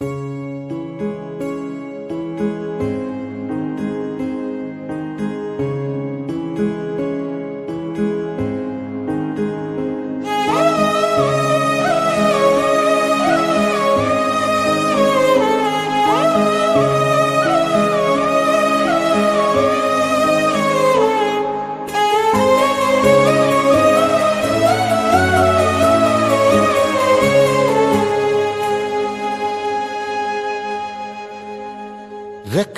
रख रख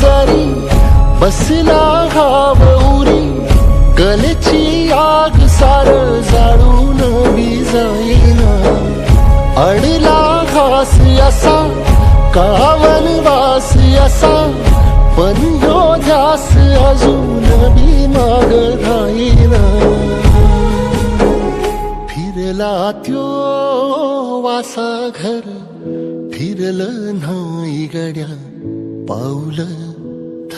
आजारी बसला घाव उरी गलची आग सार जाळून जाईना अडला घास असा कावन वास असा पण ह्यो ध्यास अजून बी माग राहीना. फिरला त्यो वासा घर फिरलं नाही गड्या पावलं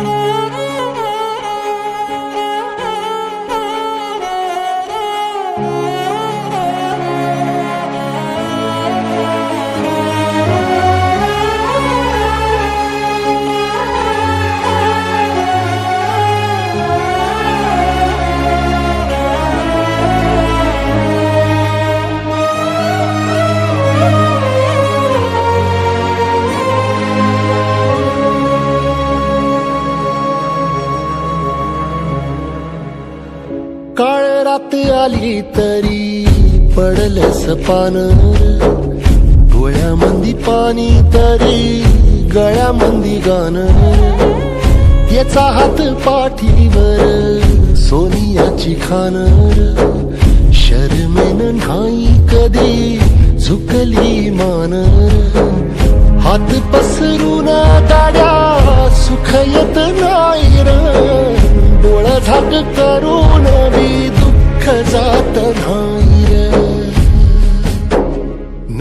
Música रात आली तरी पडलस पान डोळ्यामंदी पाणी तरी गळ्यामंदी गाण याचा हात पाठीवर सोनियाची खान. शर्मेन नाही कधी झुकली मान. हात पसरून गाड्या सुख येत नाही र. डोळा झाक करू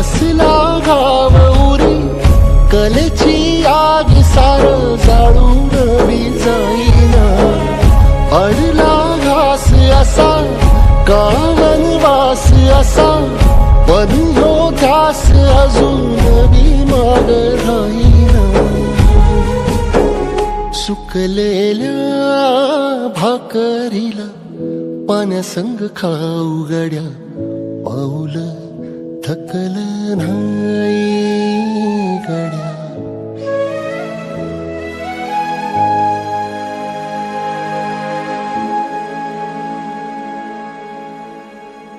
बसला गाव उरी कलेची आग सार जाळून मी जाईना अडला घास असा कावन वास असा. पण हो घास अजून मी माग राहीना. सुकलेल्या भाकरीला पाण्यासंग खाऊ गड्या पाऊल कलनाड